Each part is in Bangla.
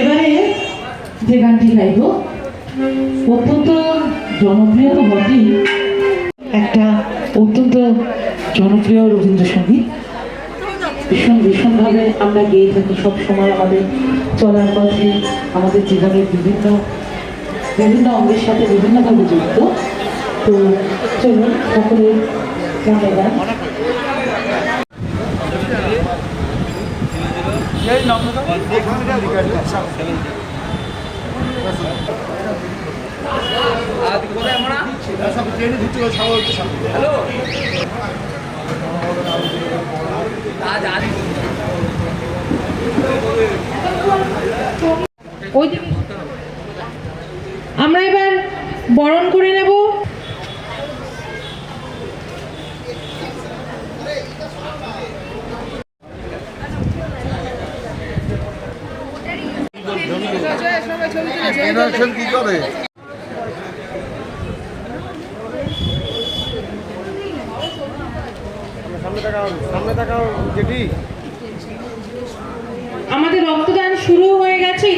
এবারে যে গানটি গাইব, অত্যন্ত জনপ্রিয় তো বটেই। একটা অত্যন্ত জনপ্রিয় রবীন্দ্রসঙ্গীত। ভীষণ, ভীষণভাবে আমরা গেয়ে থাকি সব সময় আমাদের চলার পথে, আমাদের জীবনের বিভিন্ন বিভিন্ন অঙ্গের সাথে বিভিন্নভাবে যুক্ত। তো চলুন সকলের ধন্যবাদ আমরা এবার বরণ করে নেব। জেনারেশন কি করে? আমাদের রক্তদান শুরু হয়ে গেছে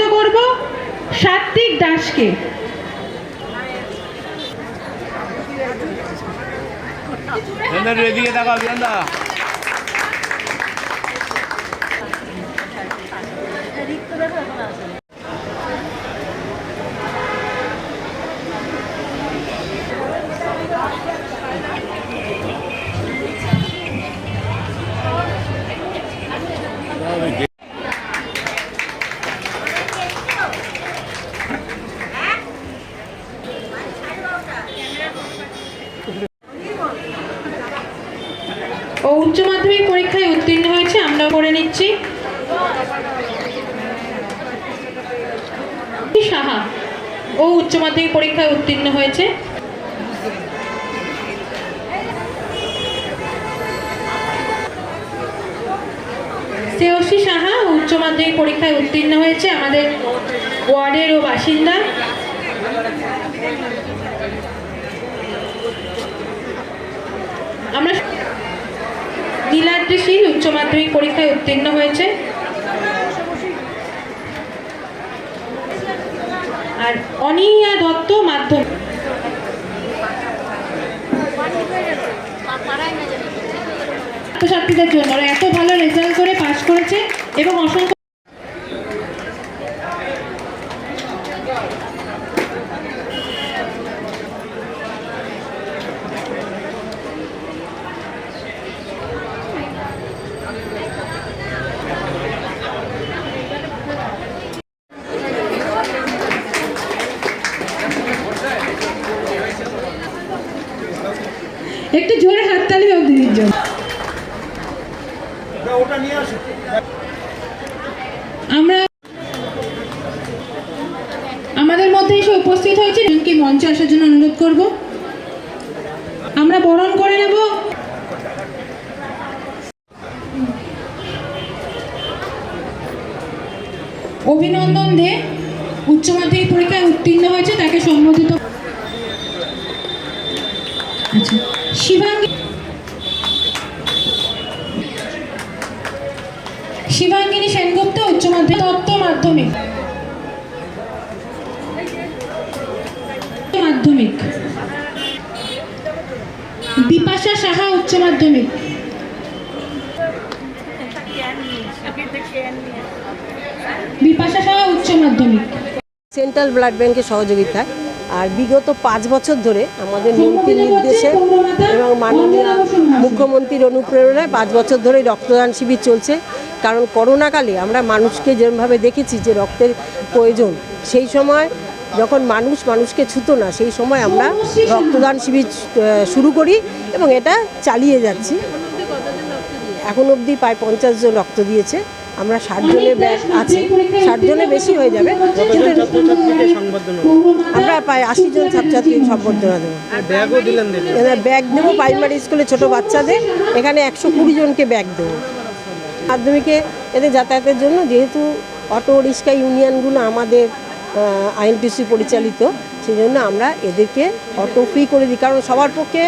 সম্বোধিত করব সাত্বিক দাসকে এদিকে তাকাও বিয়ান্দা উচ্চ মাধ্যমিক পরীক্ষায় উত্তীর্ণ হয়েছে আমরা করে নিচ্ছি। সাহা? ও উচ্চ মাধ্যমিক পরীক্ষায় উত্তীর্ণ হয়েছে। সাহা উচ্চ মাধ্যমিক পরীক্ষায় উত্তীর্ণ হয়েছে, আমাদের ওয়ার্ডের ও বাসিন্দা। আমরা নীলাদ্রি শীল উচ্চ মাধ্যমিক পরীক্ষায় উত্তীর্ণ হয়েছে। আর অনিয়া দত্ত মাধ্যমিক। ছাত্রছাত্রীদের জন্য এত ভালো রেজাল্ট করে পাশ করেছে এবং অসংখ্য একটু জোরে হাততালি হোক দিদির জন্য আমরা আমাদের মধ্যে এসে উপস্থিত হয়েছে। কি মঞ্চে আসার জন্য অনুরোধ করব। আমরা বরণ করে নেব। অভিনন্দন দে। উচ্চ মাধ্যমিক পরীক্ষায় উত্তীর্ণ হয়েছে, তাকে সম্বোধিত মাধ্যমিক। মাধ্যমিক। বিপাশা সাহা উচ্চ মাধ্যমিক। বিপাশা সাহা উচ্চ মাধ্যমিক। সেন্ট্রাল ব্লাড ব্যাংকের সহযোগিতায় আর বিগত পাঁচ বছর ধরে আমাদের মন্ত্রীর নির্দেশে এবং মাননীয় মুখ্যমন্ত্রীর অনুপ্রেরণায় পাঁচ বছর ধরে রক্তদান শিবির চলছে। কারণ করোনাকালে আমরা মানুষকে যেরমভাবে দেখেছি যে রক্তের প্রয়োজন সেই সময় যখন মানুষ মানুষকে ছুতো না সেই সময় আমরা রক্তদান শিবির শুরু করি এবং এটা চালিয়ে যাচ্ছি। এখন অবধি প্রায় পঞ্চাশ জন রক্ত দিয়েছে আমরা ষাট জনের ব্যাগ আছে। ষাট জনের বেশি হয়ে যাবে। আমরা প্রায় আশি জন ছাত্রছাত্রীকে সম্বর্ধনা দেবো। ব্যাগ দেবো প্রাইমারি স্কুলে ছোট বাচ্চাদের। এখানে একশো কুড়ি জনকে ব্যাগ দেবো। মাধ্যমিকে এদের যাতায়াতের জন্য যেহেতু অটো রিক্সা ইউনিয়নগুলো আমাদের আইএনটিসি পরিচালিত সেই জন্য আমরা এদেরকে অটো ফ্রি করে দিই। কারণ সবার পক্ষে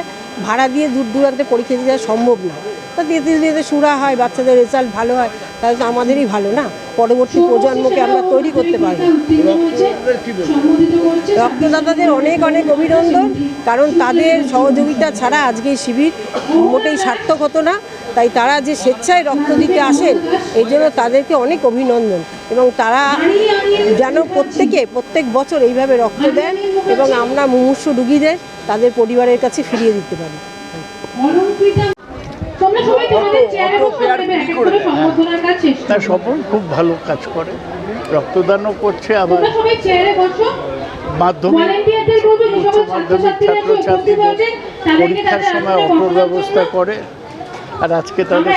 ভাড়া দিয়ে দূর দূরান্তে পরীক্ষা দিয়ে যাওয়া সম্ভব না। তা যদি দিতে সুরা হয়, বাচ্চাদের রেজাল্ট ভালো হয়। তাহলে তো আমাদেরই ভালো না? পরবর্তী প্রজন্মকে আমরা তৈরি করতে পারব। রক্তদাতাদের অনেক অনেক অভিনন্দন কারণ তাদের সহযোগিতা ছাড়া আজকে এই শিবির মোটেই সার্থক হতো না। তাই তারা যে স্বেচ্ছায় রক্ত দিতে আসেন এই জন্য তাদেরকে অনেক অভিনন্দন। এবং তারা যেন প্রত্যেকে প্রত্যেক বছর এইভাবে রক্ত দেন এবং আমরা মুমূর্ষ রুগীদের তাদের পরিবারের কাছে ফিরিয়ে দিতে পারি। তা সফল খুব ভালো কাজ করে। রক্তদানও করছে আবার মাধ্যমিক উচ্চ মাধ্যমিক ছাত্রছাত্রীরা ছাত্রছাত্রীদের পরীক্ষার সময় অটোর ব্যবস্থা করে। আর আজকে তাদের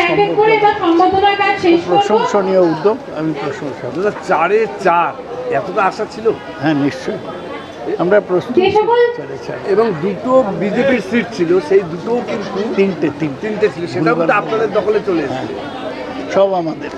প্রশংসনীয় উদ্যোগ আমি প্রশংসা চারে চার এতটা আশা ছিল? হ্যাঁ নিশ্চয়ই। আমরা প্রস্তুত। এবং দুটো বিজেপির সিট ছিল সেই দুটো কিন্তু তিনটে তিনটে। তিনটে ছিল। সেটাও কিন্তু আপনাদের দখলে চলে এসেছে। সব আমাদের।